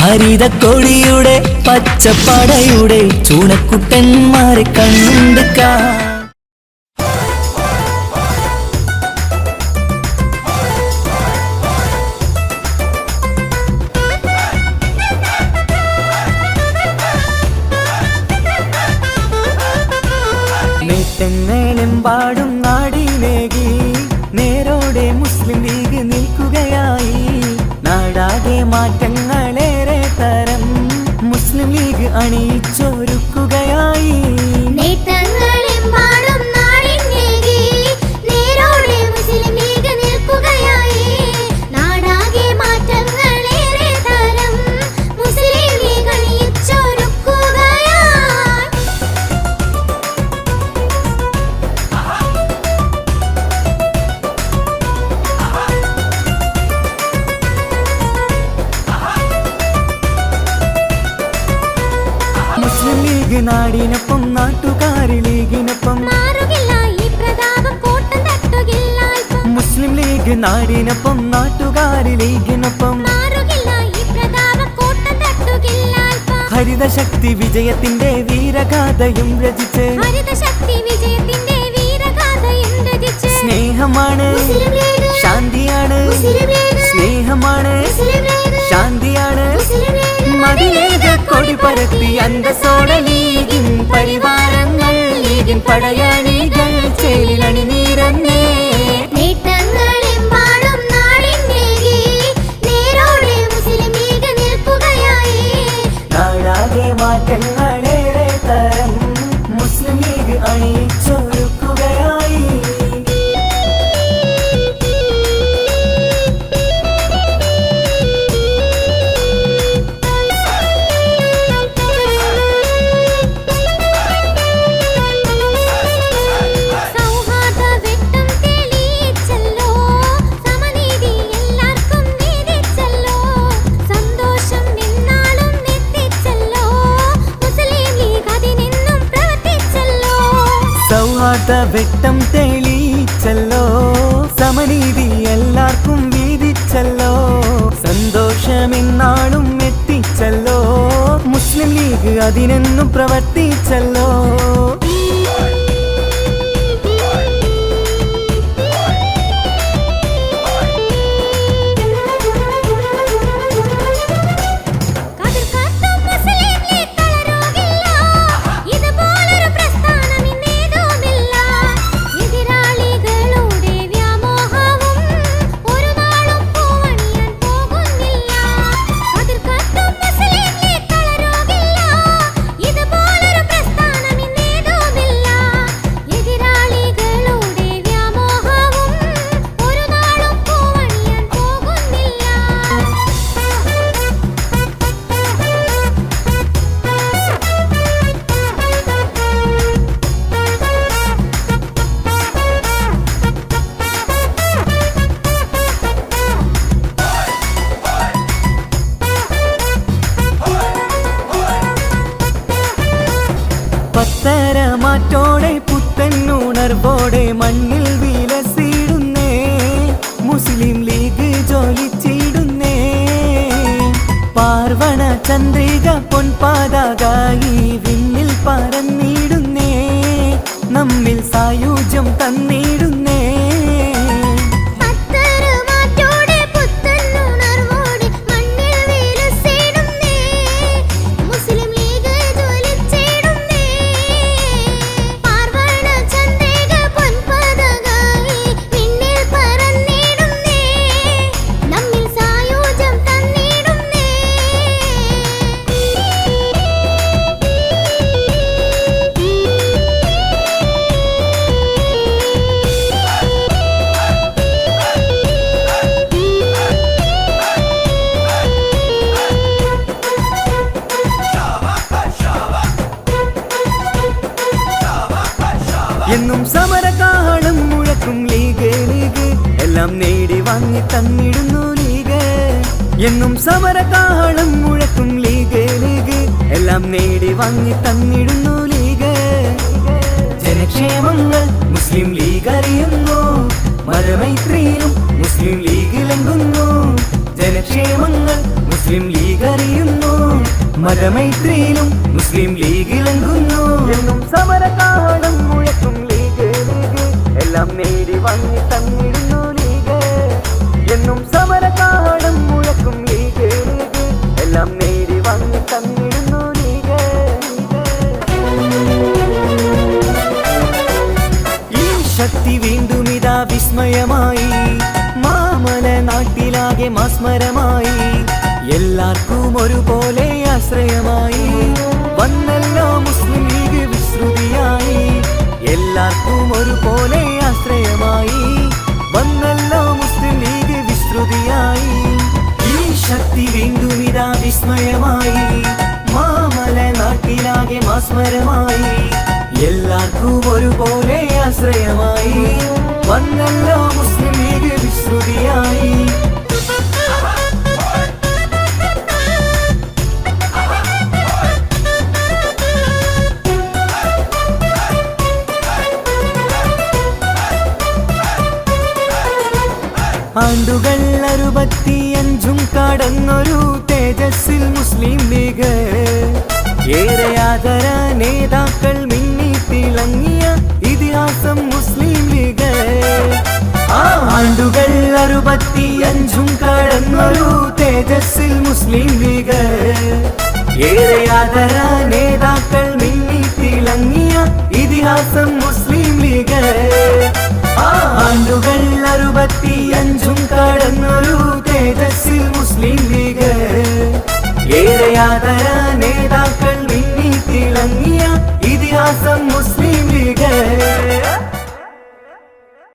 ഹരിതക്കൊടിയുടെ പച്ചപ്പടയുടെ ചൂണക്കുട്ടന്മാരെ കണ്ട് കാ. പാടും നാടിനേകി. നേരോടെ മുസ്ലിം ലീഗ് നിൽക്കുകയായി. നാടാകെ മാറ്റങ്ങളേറെ തരം മുസ്ലിം ലീഗ് അണിയിച്ചൊരുക്കുകയായി. നാടിനൊപ്പം നാട്ടുകാരി ലീഗിനൊപ്പം. മാറുകില്ല ഈ പ്രതാപം കോട്ടം തട്ടുകില്ല മുസ്ലിം ലീഗ് നാടിനൊപ്പം ഇപ്പം ഹരിതശക്തി വിജയത്തിന്റെ വീരഗാഥയും രചിച്ച്. ഹരിതശക്തി വിജയത്തിന്റെ വീരഗാഥയും രചിച്ച്. സ്നേഹമാണ് ശാന്തിയാണ്. கோடி பரப்பி அந்த சோழ நீகின் பரிவாரங்கள் நீகின் படையணி. സൗഹാർദ്ദ വെട്ടം തെളിയിച്ചല്ലോ. സമനീതി എല്ലാവർക്കും വീതിച്ചല്ലോ. സന്തോഷമെന്നാളും എത്തിച്ചല്ലോ മുസ്ലിം ലീഗ് അതിനെന്നും പ്രവർത്തിച്ചല്ലോ. മാറ്റോടെ ഉണർവോടെ മണ്ണിൽ വിലസിടുന്നേ. മുസ്ലിം ലീഗ് ജോലിച്ചിടുന്നേ പാർവണ ചന്ദ്രിക പൊൻപാതാകായി വിണ്ണിൽ പറന്നിടുന്നേ നമ്മിൽ സായുജ്യം തന്നിടുന്നേ എല്ലാം നേടി വാങ്ങി തന്നിടുന്നു ലീഗ്. എന്നും സമരകാലം മുഴക്കും ലീഗ് ലീഗ്. എല്ലാം നേടി വാങ്ങി തന്നിടുന്നു ലീഗ്. ജനക്ഷേമങ്ങൾ മുസ്ലിം ലീഗ് അറിയുന്നു. മരമൈത്രിയിലും മുസ്ലിം ലീഗ് ലംഘുന്നു. ജനക്ഷേമങ്ങൾ മുസ്ലിം ലീഗ് അറിയുന്നു. മതമൈത്രിയിലും മുസ്ലിം ലീഗ് ഇളങ്ങുന്നു എന്നും സമരകാലം മുഴക്കും ലീഗ് ലീഗ്. എല്ലാം നേടി വാങ്ങി തന്നിടുന്നു ശക്തി വീണ്ടും ഇതാ വിസ്മയമായി. മാമല നാട്ടിലാകെ മാസ്മരമായി. എല്ലാവർക്കും ഒരുപോലെ ആശ്രയമായി. വന്നല്ലോ മുസ്ലിം ലീഗ് വിശ്രുതിയായി. എല്ലാവർക്കും ഒരുപോലെ ആശ്രയമായി. വന്നല്ലോ മുസ്ലിം ലീഗ് വിശ്രുതിയായി. ഈ ശക്തി വീണ്ടും ഇതാ വിസ്മയമായി. മാമല നാട്ടിലാകെ മാസ്മരമായി. എല്ലാവർക്കും ഒരുപോലെ ആശ്രയമായി. വന്നല്ലോ മുസ്ലിം ലീഗ് വിശ്രുതിയായി. ആണ്ടുകൾ അറുപത്തിയഞ്ചും കടന്നൊരു തേജസ്സിൽ അറുപത്തിയഞ്ചും കടന്നൊരു തേജസ്സിൽ മുസ്ലിം ലീഗ് ഏറെ ആദര നേതാക്കൾ മിന്നി തിളങ്ങിയ ഇതിഹാസം മുസ്ലിം ലീഗ് ആണ്ടുകൾ അറുപത്തിയഞ്ചും കടന്നൊരു തേജസ്സിൽ മുസ്ലിം ലീഗ് ഏറെ ആദര നേതാക്കൾ മിന്നി തിളങ്ങിയ ഇതിഹാസം